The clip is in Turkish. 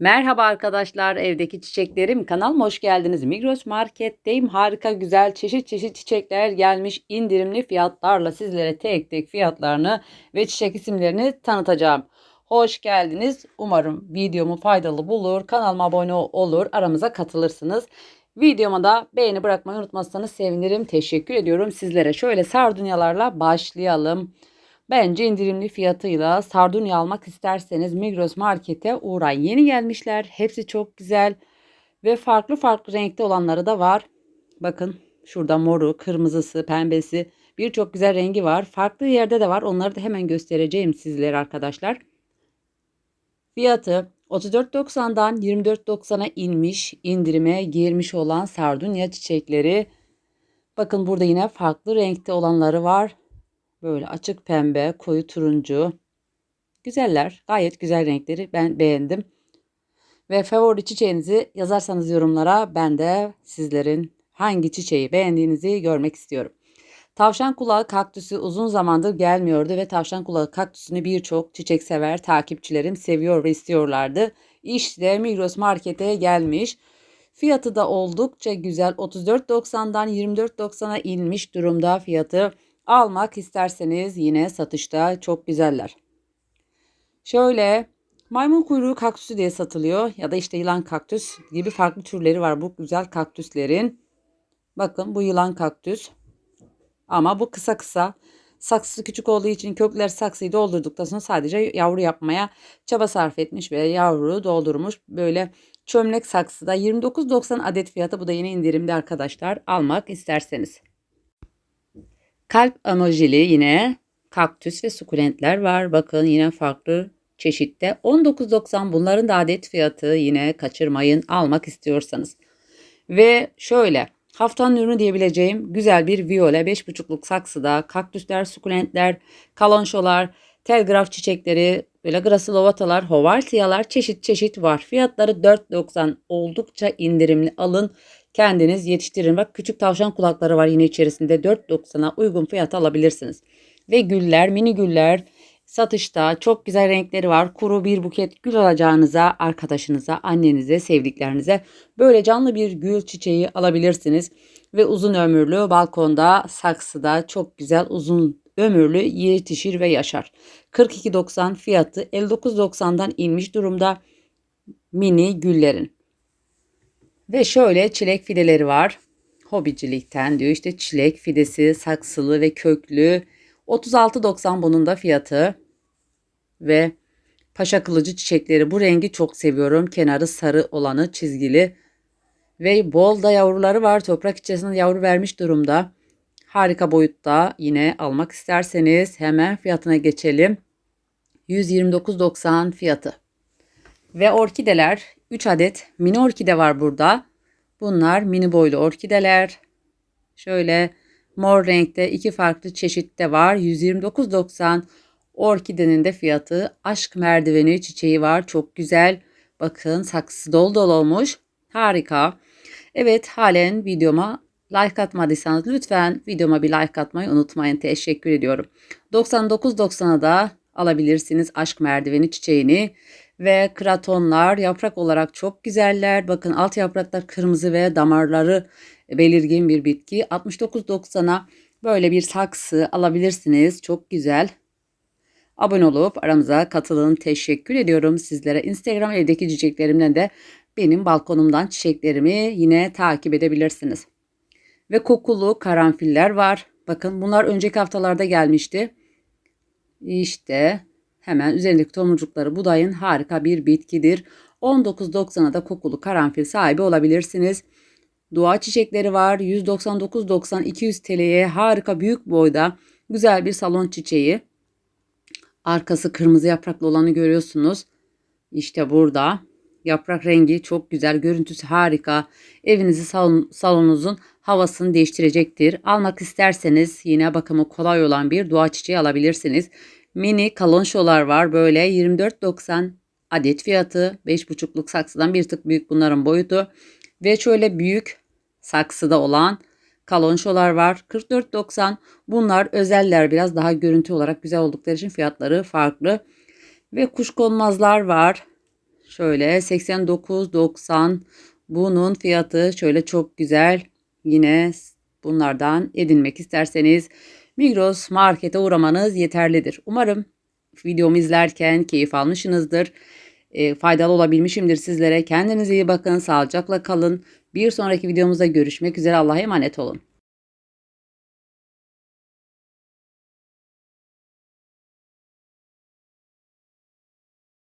Merhaba arkadaşlar, evdeki çiçeklerim kanalıma hoş geldiniz. Migros Market'teyim. Harika güzel çeşit çeşit çiçekler gelmiş indirimli fiyatlarla sizlere tek tek fiyatlarını ve çiçek isimlerini tanıtacağım. Hoş geldiniz. Umarım videomu faydalı bulur. Kanalıma abone olur, aramıza katılırsınız. Videoma da beğeni bırakmayı unutmazsanız sevinirim. Teşekkür ediyorum sizlere. Şöyle sardunyalarla başlayalım. Bence indirimli fiyatıyla sardunya almak isterseniz Migros Market'e uğrayın. Yeni gelmişler. Hepsi çok güzel. Ve farklı farklı renkte olanları da var. Bakın şurada moru, kırmızısı, pembesi birçok güzel rengi var. Farklı yerde de var. Onları da hemen göstereceğim sizlere arkadaşlar. Fiyatı 34.90'dan 24.90'a inmiş, indirime girmiş olan sardunya çiçekleri. Bakın burada yine farklı renkte olanları var. Böyle açık pembe, koyu turuncu. Güzeller. Gayet güzel renkleri. Ben beğendim. Ve favori çiçeğinizi yazarsanız yorumlara ben de sizlerin hangi çiçeği beğendiğinizi görmek istiyorum. Tavşan kulağı kaktüsü uzun zamandır gelmiyordu ve tavşan kulağı kaktüsünü birçok çiçek sever takipçilerim seviyor ve istiyorlardı. İşte Migros Market'e gelmiş. Fiyatı da oldukça güzel. 34.90'dan 24.90'a inmiş durumda fiyatı. Almak isterseniz yine satışta çok güzeller. Şöyle maymun kuyruğu kaktüsü diye satılıyor ya da işte yılan kaktüs gibi farklı türleri var bu güzel kaktüslerin. Bakın bu yılan kaktüs. Ama bu kısa kısa. Saksısı küçük olduğu için kökler saksıyı doldurduktan sonra sadece yavru yapmaya çaba sarf etmiş ve yavru doldurmuş. Böyle çömlek saksıda 29.90 adet fiyatı bu da yine indirimde arkadaşlar almak isterseniz. Kalp emojili yine kaktüs ve sukulentler var. Bakın yine farklı çeşitte. 19.90 bunların da adet fiyatı yine kaçırmayın almak istiyorsanız. Ve şöyle haftanın ürünü diyebileceğim güzel bir viyole 5,5'luk saksıda kaktüsler, sukulentler, kalonşolar, telgraf çiçekleri, böyle grasilovatalar, hovartiyalar çeşit çeşit var. Fiyatları 4.90 oldukça indirimli alın. Kendiniz yetiştirin. Bak küçük tavşan kulakları var yine içerisinde 4.90'a uygun fiyata alabilirsiniz. Ve güller, mini güller satışta çok güzel renkleri var. Kuru bir buket gül alacağınıza, arkadaşınıza, annenize, sevdiklerinize böyle canlı bir gül çiçeği alabilirsiniz. Ve uzun ömürlü balkonda, saksıda çok güzel uzun ömürlü yetişir ve yaşar. 42.90 fiyatı 59.90'dan inmiş durumda mini güllerin. Ve şöyle çilek fideleri var. Hobicilikten diyor işte çilek fidesi saksılı ve köklü. 36.90 bunun da fiyatı. Ve paşa kılıcı çiçekleri bu rengi çok seviyorum. Kenarı sarı olanı çizgili. Ve bol da yavruları var. Toprak içerisinde yavru vermiş durumda. Harika boyutta yine almak isterseniz hemen fiyatına geçelim. 129.90 fiyatı. Ve orkideler 3 adet mini orkide var burada. Bunlar mini boylu orkideler. Şöyle mor renkte iki farklı çeşitte var. 129.90 orkidenin de fiyatı. Aşk merdiveni çiçeği var. Çok güzel. Bakın saksısı dolu dolu olmuş. Harika. Evet halen videoma like atmadıysanız lütfen videoma bir like atmayı unutmayın. Teşekkür ediyorum. 99.90'a da alabilirsiniz aşk merdiveni çiçeğini ve kratonlar yaprak olarak çok güzeller. Bakın alt yapraklar kırmızı ve damarları belirgin bir bitki. 69.90'a böyle bir saksı alabilirsiniz. Çok güzel. Abone olup aramıza katılın. Teşekkür ediyorum sizlere. Instagram evdeki çiçeklerimden de benim balkonumdan çiçeklerimi yine takip edebilirsiniz. Ve kokulu karanfiller var. Bakın bunlar önceki haftalarda gelmişti. İşte Hemen üzerindeki tomurcukları budayın harika bir bitkidir. 19.90'a da kokulu karanfil sahibi olabilirsiniz. Dua çiçekleri var. 199.90 200 TL'ye harika büyük boyda güzel bir salon çiçeği. Arkası kırmızı yapraklı olanı görüyorsunuz. İşte burada. Yaprak rengi çok güzel, görüntüsü harika. Evinizi salon, salonunuzun havasını değiştirecektir. Almak isterseniz yine bakımı kolay olan bir dua çiçeği alabilirsiniz. Mini kalonşolar var. Böyle 24.90 adet fiyatı 5.5'luk saksıdan bir tık büyük bunların boyutu ve şöyle büyük saksıda olan kalonşolar var. 44.90 bunlar özeller biraz daha görüntü olarak güzel oldukları için fiyatları farklı. Ve kuşkonmazlar var. Şöyle 89.90 bunun fiyatı şöyle çok güzel. Yine bunlardan edinmek isterseniz Migros markete uğramanız yeterlidir. Umarım videomu izlerken keyif almışsınızdır. E, faydalı olabilmişimdir sizlere. Kendinize iyi bakın. Sağlıcakla kalın. Bir sonraki videomuzda görüşmek üzere. Allah'a emanet olun.